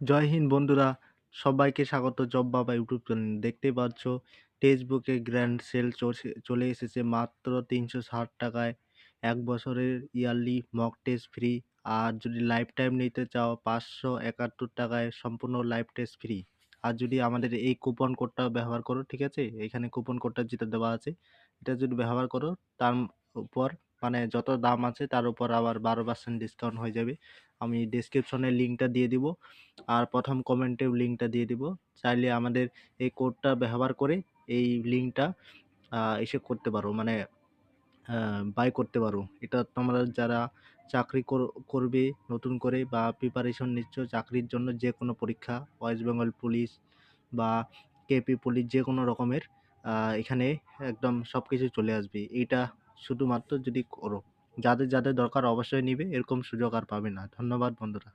জয় বন্ধুরা, সবাইকে স্বাগত জব বাবা ইউটিউব চ্যানেল। দেখতে পাচ্ছ টেক্সটবুকে গ্র্যান্ড সেল চলে এসেছে মাত্র তিনশো ষাট টাকায়। এক বছরের ইয়ারলি মক টেস্ট ফ্রি। আর যদি লাইফ টাইম নিতে চাও, পাঁচশো একাত্তর টাকায় সম্পূর্ণ লাইফ টেস্ট ফ্রি। আর যদি আমাদের এই কুপন কোডটা ব্যবহার করো, ঠিক আছে? এখানে কুপন কোডটা যেটা দেওয়া আছে, এটা যদি ব্যবহার করো, তার উপর মানে যত দাম আছে তার উপর আবার বারো পার্সেন্ট ডিসকাউন্ট হয়ে যাবে। আমি ডিসক্রিপশনে লিঙ্কটা দিয়ে দিব। আর প্রথম কমেন্টেও লিঙ্কটা দিয়ে দিব। চাইলে আমাদের এই কোডটা ব্যবহার করে এই লিঙ্কটা এসে করতে পারো। মানে বাই করতে পারো। এটা তোমরা যারা চাকরি করবে, নতুন করে বা প্রিপারেশন নিচ্ছ, চাকরির জন্য যে কোনো পরীক্ষা ওয়েস্ট বেঙ্গল পুলিশ বা কেপি পুলিশ যে কোনো রকমের এখানে একদম সব কিছু চলে আসবে। এইটা শুধুমাত্র যদি করো। যাদের যাদের দরকার অবশ্যই নিবে, এরকম সুযোগ আর পাবে না। ধন্যবাদ বন্ধুরা।